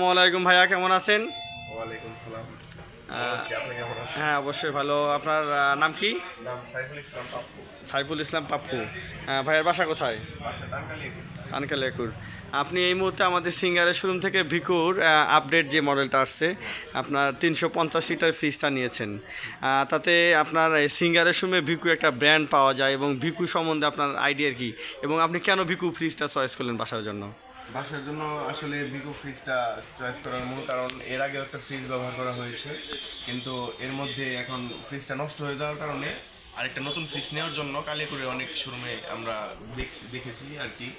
আসসালামু আলাইকুম ভাইয়া কেমন আছেন? ওয়ালাইকুম সালাম। হ্যাঁ অবশ্যই ভালো। আপনার নাম কি? সাইফুল ইসলাম পাপ্পু। হ্যাঁ, ভাইয়ের বাসা কোথায়? কানকালিয়াকুর আপনি এই মুহূর্তে আমাদের সিঙ্গারের শোরুম থেকে ভিকুর আপডেট যে মডেলটা আসছে, আপনার তিনশো পঞ্চাশ লিটার ফ্রিজটা নিয়েছেন। তাতে আপনার সিঙ্গারের শোরুমে ভিকু একটা ব্র্যান্ড পাওয়া যায় এবং ভিকু সম্বন্ধে আপনার আইডিয়া কি? এবং আপনি কেন ভিকু ফ্রিজটা চয়েস করলেন বাসার জন্য? বাসার জন্য আসলে ভিগো ফ্রিজটা চয়েস করার মূল কারণ, এর আগেও একটা ফ্রিজ ব্যবহার করা হয়েছে, কিন্তু এর মধ্যে এখন ফ্রিজটা নষ্ট হয়ে যাওয়ার কারণে আরেকটা নতুন ফ্রিজ নেওয়ার জন্য কালিয়াকুড়ে অনেক শোরুমে আমরা দেখ- দেখেছি আর কি।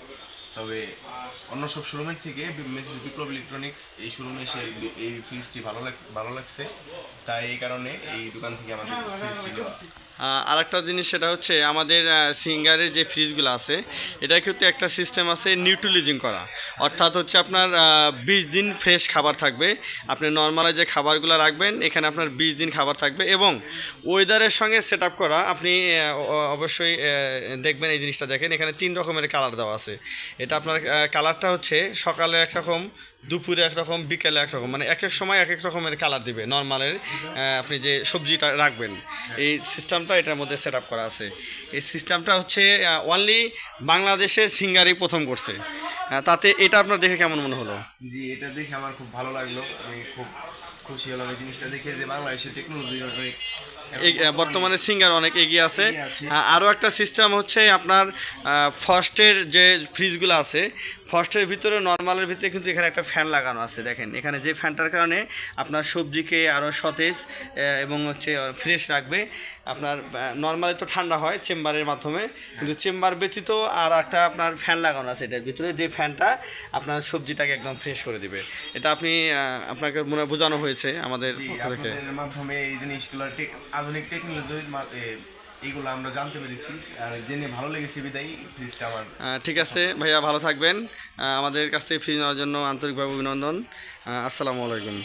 তবে অন্য সব শোরুমের থেকে বিপ্লব ইলেকট্রনিক্স এই শোরুমে এসে এই ফ্রিজটি ভালো লাগ ভালো লাগছে। তাই এই কারণে এই দোকান থেকে আমাদের ফ্রিজটি নেওয়া। আর একটা জিনিস সেটা হচ্ছে আমাদের সিঙ্গারের যে ফ্রিজগুলো আছে এটা কিন্তু একটা সিস্টেম আছে নিউট্রিলিজিং করা। অর্থাৎ হচ্ছে আপনার বিশ দিন ফ্রেশ খাবার থাকবে। আপনি নর্মালে যে খাবারগুলো রাখবেন এখানে আপনার বিশ দিন খাবার থাকবে এবং ওয়েদারের সঙ্গে সেট আপ করা আপনি অবশ্যই দেখবেন এই জিনিসটা দেখেন। এখানে তিন রকমের কালার দেওয়া আছে। এটা আপনার কালারটা হচ্ছে সকালে একরকম, দুপুরে একরকম, বিকেলে একরকম। মানে এক এক সময় এক এক রকমের কালার দিবে। নর্মালের আপনি যে সবজিটা রাখবেন, এই সিস্টেমটা এটার মধ্যে সেট করা আছে। এই সিস্টেমটা হচ্ছে অনলি বাংলাদেশের সিঙ্গারই প্রথম করছে। তাতে এটা আপনার দেখে কেমন মনে হলো? জি, এটা দেখে আমার খুব ভালো লাগল। আমি খুব খুশি হলাম এই জিনিসটা দেখে যে বাংলাদেশের টেকনোলজি অনেক বর্তমানে সিঙ্গার অনেক এগিয়ে আছে। আরও একটা সিস্টেম হচ্ছে আপনার ফার্স্টের যে ফ্রিজগুলো আছে ফার্স্টের ভিতরে নর্মালের ভিতরে কিন্তু এখানে একটা ফ্যান লাগানো আছে দেখেন। এখানে যে ফ্যানটার কারণে আপনার সবজিকে আরও সতেজ এবং হচ্ছে ফ্রেশ রাখবে। আপনার নর্মালি তো ঠান্ডা হয় চেম্বারের মাধ্যমে কিন্তু চেম্বার ব্যতীত আর একটা আপনার ফ্যান লাগানো আছে এটার ভিতরে। যে ফ্যানটা আপনার সবজিটাকে একদম ফ্রেশ করে দিবে। এটা আপনি আপনাকে মনে বোঝানো হয়েছে আমাদের মাধ্যমে এই জিনিসগুলো আধুনিক টেকনোলজির এইগুলো আমরা জানতে পেরেছি। আর জেনে ভালো লেগেছে বিদায় ফ্রিজটা আমার। ঠিক আছে ভাইয়া ভালো থাকবেন। আমাদের কাছ থেকে ফ্রিজ নেওয়ার জন্য আন্তরিকভাবে অভিনন্দন। আসসালামু আলাইকুম।